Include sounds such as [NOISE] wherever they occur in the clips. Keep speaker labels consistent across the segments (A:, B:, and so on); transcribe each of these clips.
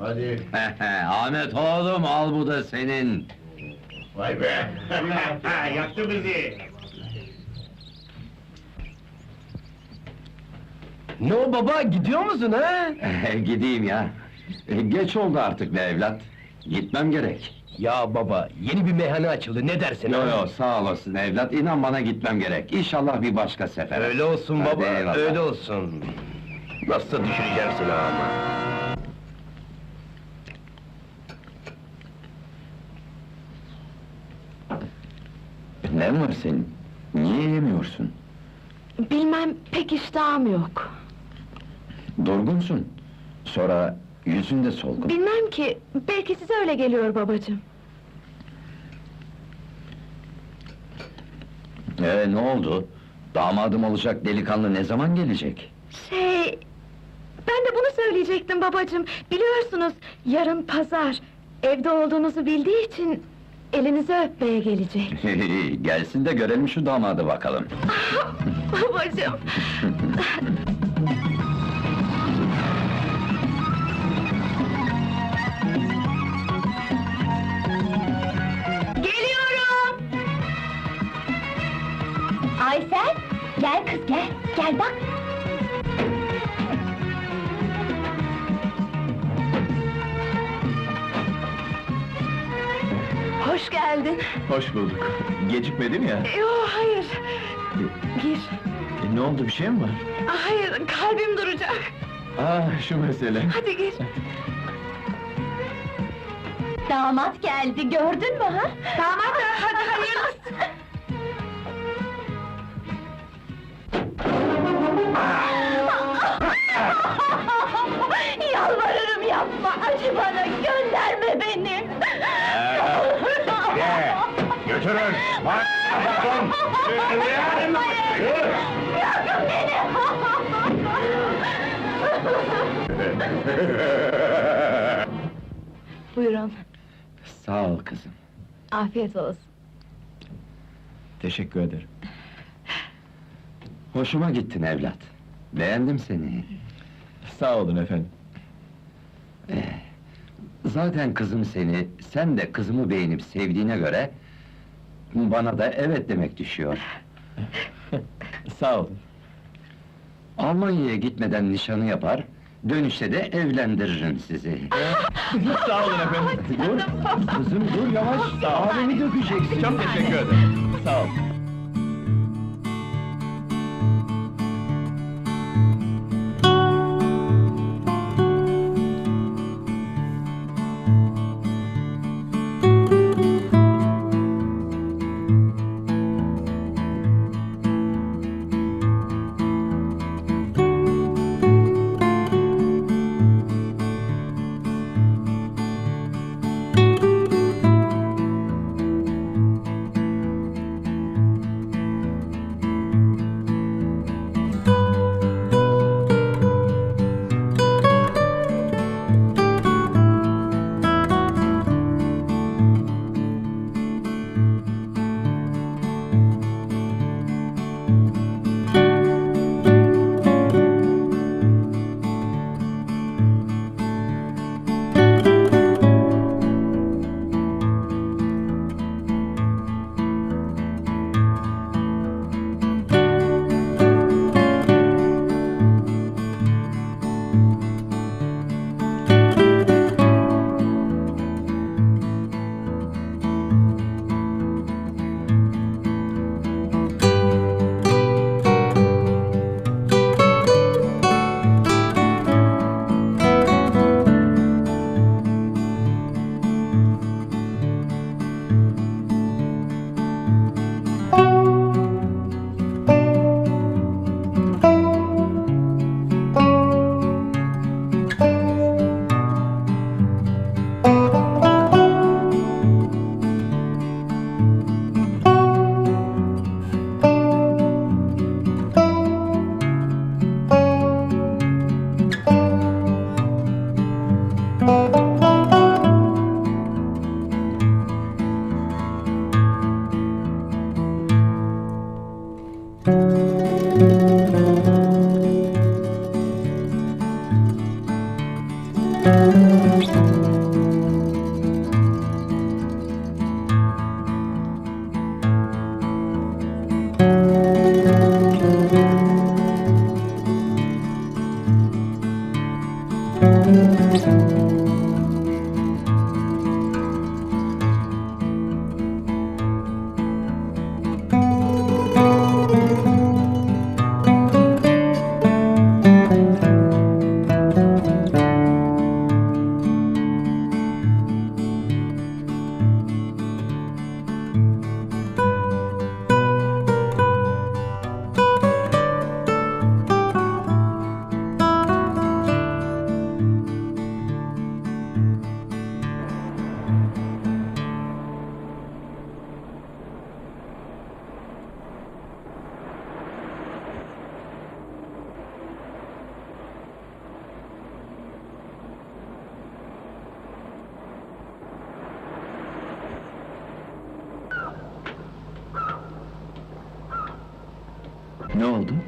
A: Hadi. [LAUGHS]
B: Ahmet oğlum al bu da senin.
A: Vay be. [LAUGHS] Yaktı bizi.
C: Ne o baba, gidiyor musun ha? [LAUGHS]
B: Gideyim ya. Geç oldu artık be evlat. Gitmem gerek.
C: Ya baba, yeni bir meyhane açıldı, ne dersin
B: Yo yo sağ olasın evlat. İnan bana gitmem gerek. İnşallah bir başka sefer.
C: Öyle olsun
B: Hadi
C: baba,
B: eyvallah.
C: öyle olsun. Nasıl düşüreceğim seni ama.
B: Ne var senin? Niye yemiyorsun?
D: Bilmem, pek iştahım yok.
B: Durgunsun. Sonra yüzün de solgun.
D: Bilmem ki, belki size öyle geliyor babacığım.
B: Ee, ne oldu? Damadım olacak delikanlı ne zaman gelecek?
D: Şey... Ben de bunu söyleyecektim babacığım. Biliyorsunuz, yarın pazar. Evde olduğunuzu bildiği için... ...elinizi öpmeye gelecek. [LAUGHS]
B: Gelsin de görelim şu damadı bakalım. [LAUGHS]
D: babacığım! Geliyorum!
E: Aysel, gel kız gel, gel bak.
D: Geldin.
B: Hoş bulduk. Gecikmedim ya.
D: Yo, hayır. Gir.
B: ne oldu bir şey mi var?
D: Hayır, kalbim duracak.
B: Ah şu mesele.
D: Hadi gir. [LAUGHS]
E: Damat geldi, gördün mü ha?
D: Damat, hadi hayırlısı. [LAUGHS]
E: Yalvarırım yapma, acı bana, gönderme beni!
A: Götürün. Bak. Bakın.
E: Bırakın beni!
D: Buyurun,
B: Sağ ol kızım.
D: afiyet olsun.
B: Teşekkür ederim. Hoşuma gittin evlat. Beğendim seni.
C: Sağ olun efendim.
B: Ee, zaten kızım seni, sen de kızımı beğenip sevdiğine göre... ...bana da evet demek düşüyor. [LAUGHS]
C: Sağ olun.
B: Almanya'ya gitmeden nişanı yapar... ...dönüşte de evlendiririm sizi. [LAUGHS]
C: Sağ olun efendim.
B: dur, kızım dur yavaş, abimi dökeceksin.
C: Çok teşekkür ederim. Sağ ol.
E: Müzik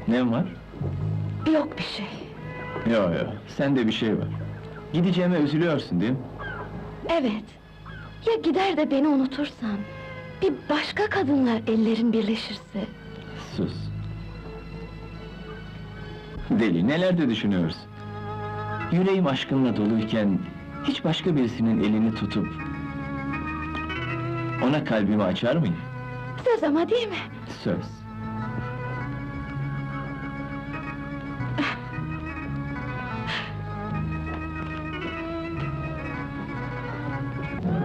F: Ne var?
D: Yok bir şey.
F: Yo yo, sende bir şey var. Gideceğime üzülüyorsun değil mi?
D: Evet. Ya gider de beni unutursan? Bir başka kadınla ellerin birleşirse?
F: Sus. Deli, neler de düşünüyorsun? Yüreğim aşkınla doluyken... ...hiç başka birisinin elini tutup... ...ona kalbimi açar mıyım?
D: Söz ama değil mi?
F: Söz.